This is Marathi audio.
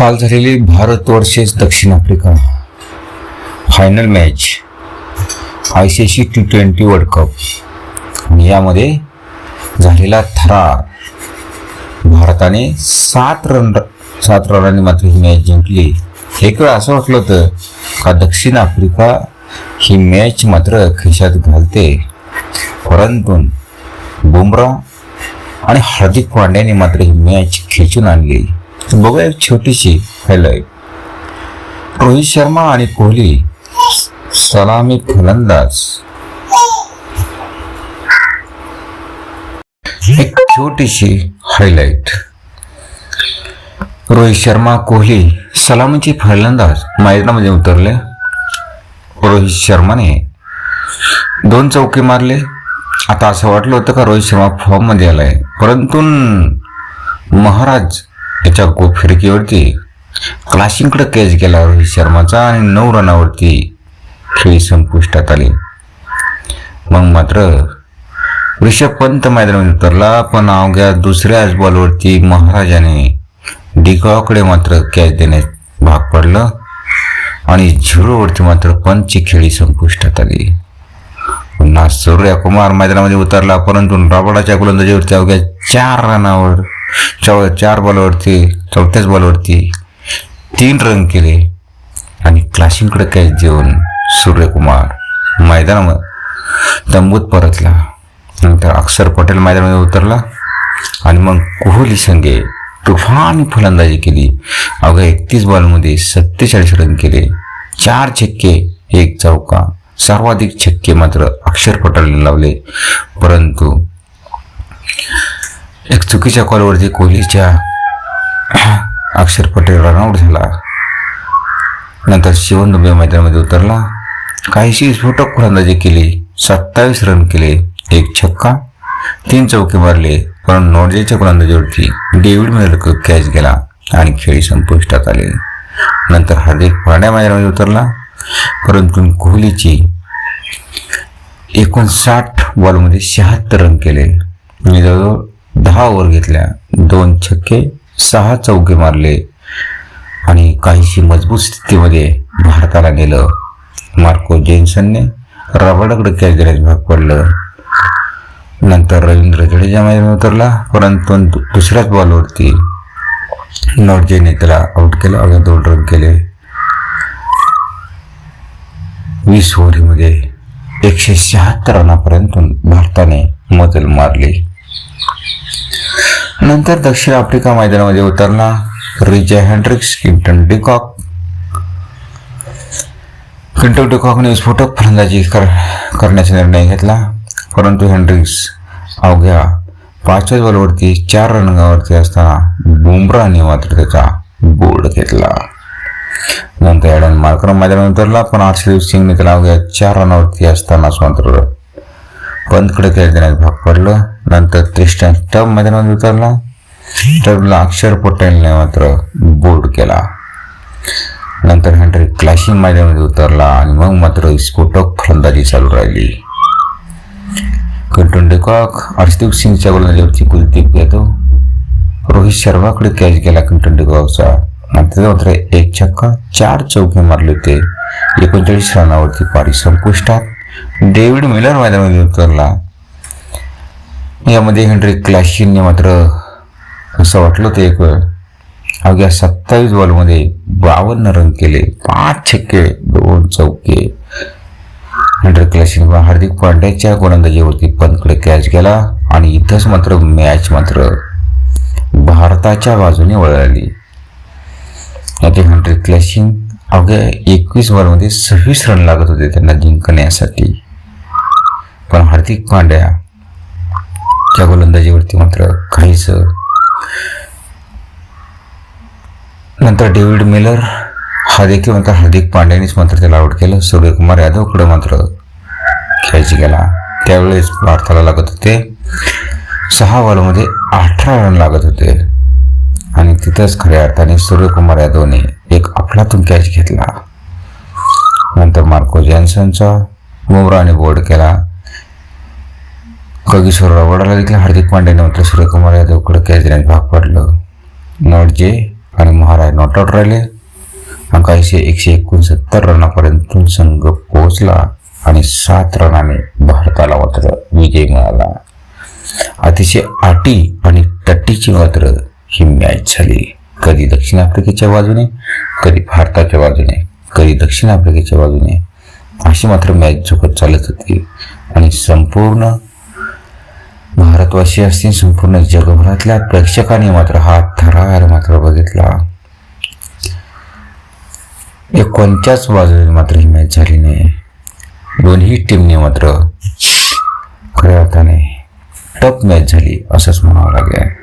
काल झालेली भारत वर्सेस दक्षिण Africa final match I C C T twenty World Cup आणि यामध्ये झालेला थरार भारताने सात रन सात रनांनी मात्र ही मॅच जिंकली. एक वेळ असं वाटलं होतं का दक्षिण आफ्रिका ही मॅच मात्र खिशात घालते. परंतु बुमरा आणि हार्दिक पांड्याने मात्र ही मॅच खेचून आणली. बघा एक छोटीशी हायलाईट रोहित शर्मा आणि कोहली सलामी फलंदाज. एक छोटीशी हायलाईट रोहित शर्मा कोहली सलामीचे फलंदाज. मैदानामध्ये उतरले. रोहित शर्माने दोन चौके मारले. आता असं वाटलं होतं का रोहित शर्मा फॉर्ममध्ये आलाय? परंतु महाराज त्याच्या गोप फिरकीवरती क्लासिंगकडे कॅच गेला रोहित शर्माचा आणि नऊ रनावरती खेळी संपुष्टात आली. मग मात्र ऋषभ पंत मैदानामध्ये उतरला पण अवघ्या दुसऱ्याच बॉलवरती महाराजाने डिकाकडे मात्र कॅच देण्यास भाग पडलं आणि झिरोवरती मात्र पंचची खेळी संपुष्टात आली. पुन्हा सूर्यकुमार मैदानामध्ये उतरला परंतु राबडाच्या गोलंदाजीवरती अवघ्या चार रनावर चौ चार बॉलवरती चौथ्याच बॉलवरती तीन रन केले. आणि क्लासिंगकडे कॅच देऊन सूर्यकुमार मैदानामध्ये तंबूत परतला. नंतर अक्षर पटेल मैदानामध्ये उतरला. आणि मग कोहली संगे तुफान फलंदाजी केली. अवघ्या एकतीस बॉलमध्ये सत्तेचाळीस रन केले. चार छक्के एक चौका. सर्वाधिक छक्के मात्र अक्षर पटेलने लावले. परंतु एक चुकीच्या कॉलवरती कोहलीच्या अक्षर पटेल रनआउट झाला. नंतर शिवन दुबे मैदानामध्ये उतरला. काहीशी विस्फोटक फलंदाजी केली. सत्तावीस रन केले. एक छक्का. तीन चौके मारले. पण नॉर्जेच्या फलंदाजीवरती डेव्हिड मिलर कॅच गेला आणि खेळी संपुष्टात आले. नंतर हार्दिक पांड्या मैदानामध्ये उतरला. परंतु कोहलीची एकोणसाठ बॉलमध्ये शहात्तर रन केले. जवळजवळ दहा ओव्हर घेतल्या दोन छक्के सहा चौके मारले आणि काहीशी मजबूत स्थितीमध्ये भारताला गेलं. मार्को जेन्सनने रबडाकडे कॅच देण्यास भाग पडलं. नंतर रवींद्र जडेजा मैदान उतरला परंतु दु- दुसऱ्याच बॉलवरती नॉर्जेने त्याला आउट केलं आणि दोन रन केले. वीस ओव्हरीमध्ये एकशे शहात्तर रनापर्यंत भारताने मजल मारली. नंतर दक्षिण आफ्रिका मैदानामध्ये उतरला रिजा हँड्रिक्स किंटन डिकॉक. किंटन डिकॉकने विस्फोटक फलंदाजी कर करण्याचा निर्णय घेतला. परंतु हँड्रिक्स अवघ्या पाचव्या बॉलवरती चार रनगावरती असताना बुमराने मात्र त्याचा बोर्ड घेतला. नंतर ॲडन मार्कर मैदानात उतरला पण हर्षदीप सिंगने त्याला अवघ्या चार रनावरती असतानाच मात्र पंतकडे कॅच देण्यात भाग पडलं. नंतर क्रिस्टन टब मैदानात उतरला. टबला अक्षर पटेलने मात्र बोल्ड केला. नंतर हंड्री क्लॅशिंग मैदानामध्ये उतरला आणि मग मात्र स्फोटक फलंदाजी चालू राहिली. कंटून डेकॉक हर्षदीप सिंगच्या गोलंदाजीवरती कुलदीप यादव रोहित शर्माकडे कॅच गेला कंटून डेकॉकचा मात्र मात्र एक चक्का चार चौके मारले होते. एकोणचाळीस रनावरती पारी संपुष्टात. डेव्हिड मिलर मैदानामध्ये उतरला यामध्ये हेनरी क्लॅशिनने मात्र असं वाटलं होतं एक वेळ. अवघ्या सत्तावीस बॉलमध्ये बावन्न रन केले पाच छक्के दोन चौके. हेनरी क्लॅशिन हार्दिक पांड्याच्या गोलंदाजीवरती पंतकडे कॅच गेला आणि इथंच मात्र मॅच मात्र भारताच्या बाजूने वळाली. यातील हेनरी क्लॅशिंग अवघ्या एकवीस ओव्हरमध्ये सव्वीस रन लागत होते त्यांना जिंकण्यासाठी. पण हार्दिक पांड्या त्या गोलंदाजीवरती मात्र काहीच नंतर डेव्हिड मिलर हा देखील मात्र हार्दिक पांड्यानेच मात्र त्याला आउट केलं. सूर्यकुमार यादवकडे मात्र खेळायची गेला. त्यावेळेस भारताला लागत होते सहा बॉलमध्ये अठरा रन लागत होते. आणि तिथंच खऱ्या अर्थाने सूर्यकुमार यादवने एक अफलातून कॅच घेतला. नंतर मार्को जॅन्सनचा बुमराने बोर्ड केला. कगिसोर रवडाला देखील हार्दिक पांड्याने मात्र सूर्यकुमार यादवकडे कॅच देण्यास भाग पडलं. नॉटजे आणि महाराज नॉट आउट राहिले. अंकाशे एकशे एकोणसत्तर रनापर्यंत संघ पोहोचला आणि सात रनाने भारताला मात्र विजय मिळाला. अतिशय आटी आणि टट्टीची मात्र ही मॅच झाली. कधी दक्षिण आफ्रिकेच्या बाजूने कधी भारताच्या बाजूने कधी दक्षिण आफ्रिकेच्या बाजूने. अशी मात्र मॅच झोपत चालत होती. आणि संपूर्ण भारतवासी असतील संपूर्ण जगभरातल्या प्रेक्षकांनी मात्र हा थरार मात्र बघितला. या कोणत्याच बाजूने मात्र ही मॅच झाली नाही. दोन्ही टीमने मात्र खऱ्या अर्थाने टफ मॅच झाली असंच म्हणावं लागेल.